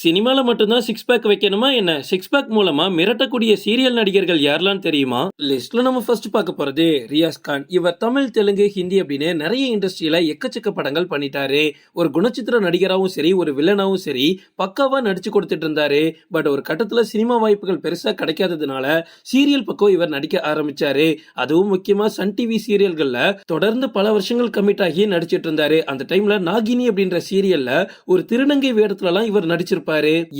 சினிமாவில் மட்டும்தான் six pack வைக்கணுமா என்ன? சிக்ஸ் பேக் மூலமாக மிரட்டக்கூடிய சீரியல் நடிகர்கள் யாரெல்லாம் தெரியுமா? லிஸ்ட்ல நம்ம ஃபர்ஸ்ட் பார்க்க போகிறது ரியாஸ் கான். இவர் தமிழ் தெலுங்கு ஹிந்தி அப்படின்னு நிறைய இண்டஸ்ட்ரியில் எக்கச்சக்க படங்கள் பண்ணிட்டாரு. ஒரு குணச்சித்திர நடிகராகவும் சரி ஒரு வில்லனாகவும் சரி பக்காவாக நடிச்சு கொடுத்துட்டு இருந்தாரு. பட் ஒரு கட்டத்தில் சினிமா வாய்ப்புகள் பெருசாக கிடைக்காததுனால சீரியல் பக்கம் இவர் நடிக்க ஆரம்பிச்சாரு. அதுவும் முக்கியமாக சன் டிவி சீரியல்களில் தொடர்ந்து பல வருஷங்கள் கமிட் ஆகி நடிச்சிட்டு இருந்தாரு. அந்த டைமில் நாகினி அப்படின்ற சீரியலில் ஒரு திருநங்கை வேடத்துலலாம் இவர் நடிச்சிருப்பார்.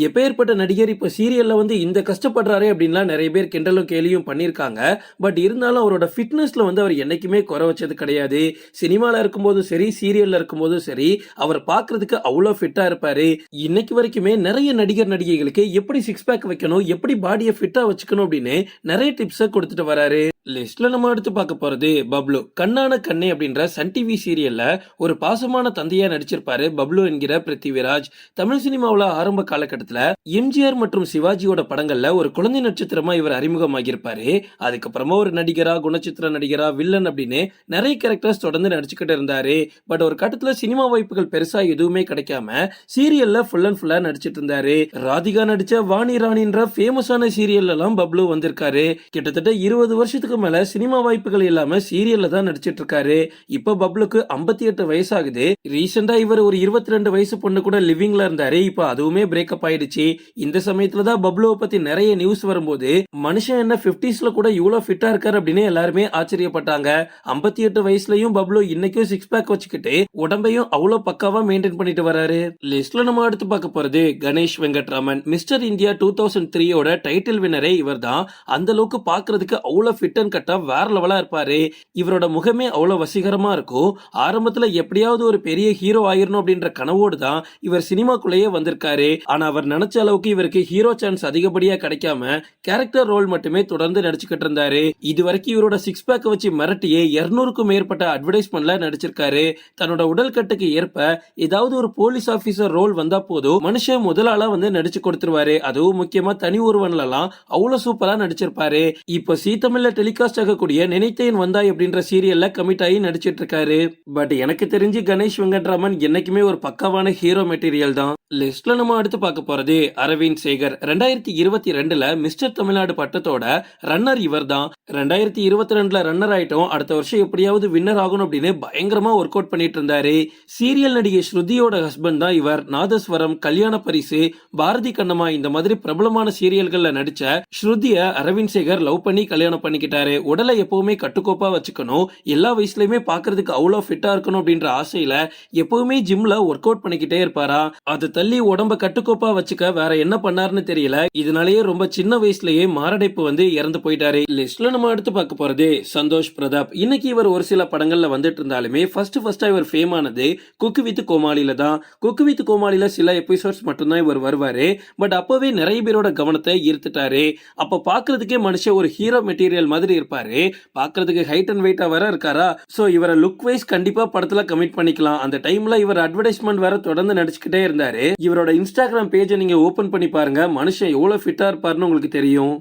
எப்பேற்பட்ட நடிகர் இப்ப சீரியல்ல வந்து இந்த கஷ்டப்படுறாரு அப்படின்லாம் நிறைய பேர் கிண்டலும் கேலியும் பண்ணியிருக்காங்க. பட் இருந்தாலும் அவரோட ஃபிட்னஸ்ல வந்து அவர் என்னைக்குமே குறை வச்சது கிடையாது. சினிமால இருக்கும்போதும் சரி சீரியல்ல இருக்கும்போதும் சரி அவர் பார்க்கறதுக்கு அவ்வளோ ஃபிட்டா இருப்பாரு. இன்னைக்கு வரைக்குமே நிறைய நடிகர் நடிகைகளுக்கு எப்படி சிக்ஸ் பேக் வைக்கணும் எப்படி பாடியை ஃபிட்டா வச்சுக்கணும் அப்படின்னு நிறைய டிப்ஸை கொடுத்துட்டு வராரு. லிஸ்ட்ல நம்ம எடுத்து பார்க்க போறது பப்ளு. கண்ணான கண்ணே அப்படின்ற சன் டிவி சீரியல்ல ஒரு பாசமான தந்தையா நடிச்சிருப்பாரு பப்ளு என்கிற பிருத்திவிராஜ். தமிழ் சினிமாவுல ஆரம்ப காலகட்டத்துல எம்ஜிஆர் மற்றும் சிவாஜியோட படங்கள்ல ஒரு குழந்தை நட்சத்திரமா இவர் அறிமுகமாகியிருப்பாரு. அதுக்கப்புறமா ஒரு நடிகரா குணச்சித்திர நடிகரா வில்லன் அப்படின்னு நிறைய கேரக்டர்ஸ் தொடர்ந்து நடிச்சுக்கிட்டு இருந்தாரு. பட் ஒரு கட்டத்துல சினிமா வாய்ப்புகள் பெருசா எதுவுமே கிடைக்காம சீரியல்ல ஃபுல் அண்ட் ஃபுல்லா நடிச்சிட்டு இருந்தாரு. ராதிகா நடிச்ச வாணி ராணின்ற ஃபேமஸான சீரியல்ல எல்லாம் பப்ளு வந்திருக்காரு. கிட்டத்தட்ட இருபது வருஷத்துக்கு மேல சினிமா வாய்ப்புகள் இல்லாம சீரியல்ல தான் நடிச்சிட்டு இருக்காரு இப்ப பப்ளுக்கு 58 எட்டு வயசாகுது. ரீசெண்டா இவர் ஒரு இருபத்தி ரெண்டு வயசு பொண்ணு கூட லிவிங்ல இருந்தாரு. இப்ப அதுவுமே பிரேக்கப் ஆயிடுச்சு. இந்த சமயத்துல தான் பப்ளுவை பத்தி நிறைய நியூஸ் வரும்போது மனுஷன் என்ன பிப்டிஸ்ல கூட இவ்வளவு ஃபிட்டா இருக்காரு அப்படின்னு எல்லாருமே ஆச்சரியப்பட்டாங்க. 58 எட்டு வயசுலயும் பப்ளு இன்னைக்கும் சிக்ஸ் பேக் வச்சுக்கிட்டு உடம்பையும் அவ்வளவு பக்காவா மெயின்டைன் பண்ணிட்டு வராரு. லிஸ்ட்ல நம்ம அடுத்து பார்க்க போறது Ganesh Venkatraman. Mister India two thousand த்ரீயோட டைட்டில் வினரே இவர் தான் அந்த அளவுக்கு பாக்குறதுக்கு அவ்வளவு ஃபிட் ரிட்டர்ன் கட்டா வேற லெவலா இருப்பாரு. இவரோட முகமே அவ்வளவு வசீகரமா இருக்கும் ஆரம்பத்துல எப்படியாவது ஒரு பெரிய ஹீரோ ஆயிரணும் அப்படின்ற கனவோடு தான் இவர் சினிமாக்குள்ளேயே வந்திருக்காரு. ஆனா அவர் நினைச்ச அளவுக்கு இவருக்கு ஹீரோ சான்ஸ் அதிகப்படியா கிடைக்காம கேரக்டர் ரோல் மட்டுமே தொடர்ந்து நடிச்சுக்கிட்டு இருந்தாரு. இது வரைக்கும் இவரோட சிக்ஸ் பேக் வச்சு மிரட்டியே இருநூறுக்கும் மேற்பட்ட அட்வர்டைஸ்மெண்ட்ல நடிச்சிருக்காரு. தன்னோட உடல் கட்டுக்கு ஏற்ப ஏதாவது ஒரு போலீஸ் ஆபீசர் ரோல் வந்தா போதும் மனுஷன் முதலாளா வந்து நடிச்சு கொடுத்துருவாரு. அதுவும் முக்கியமா தனி ஒருவன்லாம் அவ்வளவு சூப்பரா நடிச்சிருப்பாரு. இப்போ சீத்தமில்ல தமிழ்ல டெலிகாஸ்ட் ஆகக்கூடிய நினைத்தேன் வந்தாய் அப்படின்ற சீரியல்ல கமிட் ஆகி நடிச்சிட்டு இருக்காரு. பட் எனக்கு தெரிஞ்சு கணேஷ் வெங்கட்ராமன் என்னைக்குமே ஒரு பக்காவான ஹீரோ மெட்டீரியல் தான். லிஸ்ட்ல நம்ம அடுத்து பார்க்க போறது அரவிந்த் சேகர். ரெண்டாயிரத்தி இருபத்தி ரெண்டுல மிஸ்டர் தமிழ்நாடு பட்டத்தோட ரன்னர் இவர் தான் ரெண்டாயிரத்தி இருபத்தி ரெண்டுல ரன்னர் ஆயிட்டோம். அடுத்த வருஷம் எப்படியாவது வின்னர் ஆகணும் அப்படின்னு பயங்கரமா ஒர்க் அவுட் பண்ணிட்டு இருந்தாரு. சீரியல் நடிகை ஸ்ருதியோட ஹஸ்பண்ட் தான் இவர். நாதஸ்வரம் கல்யாண பரிசு பாரதி கண்ணம்மா இந்த மாதிரி பிரபலமான சீரியல்கள்ல நடிச்ச ஸ்ருதிய அரவிந்த் சேகர் லவ் பண்ணி கல்யாணம் பண்ணிக்கிட்டாரு. உடலை எப்பவுமே கட்டுக்கோப்பா வச்சுக்கணும். எல்லா வயசுலயுமே பாக்குறதுக்கு அவ்வளோ ஃபிட்டா இருக்கணும் அப்படின்ற ஆசையில எப்பவுமே ஜிம்ல ஒர்க் அவுட் பண்ணிக்கிட்டே இருப்பாரா? அது தள்ளி உடம்ப கட்டுக்கோப்பா வச்சுக்க வேற என்ன பண்ணாருன்னு தெரியல. இதனாலேயே ரொம்ப சின்ன வயசுலயே மாரடைப்பு வந்து இறந்து போயிட்டாரு. லிஸ்ட்ல நம்ம அடுத்து பார்க்க போறது சந்தோஷ் பிரதாப். இன்னைக்கு இவர் ஒரு சில படங்கள்ல வந்துட்டு இருந்தாலுமே ஃபர்ஸ்ட் ஃபர்ஸ்டா இவர் ஃபேம் ஆனது குக்கு வித் கோமாளில தான். குக்கு வித் கோமாளில சில எபிசோட்ஸ் மட்டும்தான் இவர் வருவாரு. பட் அப்பவே நிறைய பேரோட கவனத்தை ஈர்த்துட்டாரு. அப்ப பாக்குறதுக்கே மனுஷன் ஒரு ஹீரோ மெட்டீரியல் மாதிரி இருப்பாரு. பாக்குறதுக்கு ஹைட் அண்ட் வெயிட்டா வேற இருக்காரா? சோ இவரை லுக் வைஸ் கண்டிப்பா படத்துல கமிட் பண்ணிக்கலாம். அந்த டைம்ல இவர் அட்வர்டைஸ்மெண்ட் வேற தொடர்ந்து நடிச்சுக்கிட்டே இருந்தாரு. இவரோட இன்ஸ்டாகிராம் பேஜை நீங்க ஓபன் பண்ணி பாருங்க. மனுஷன் எவ்வளவு ஃபிட்டா இருப்பாருன்னு உங்களுக்கு தெரியும்.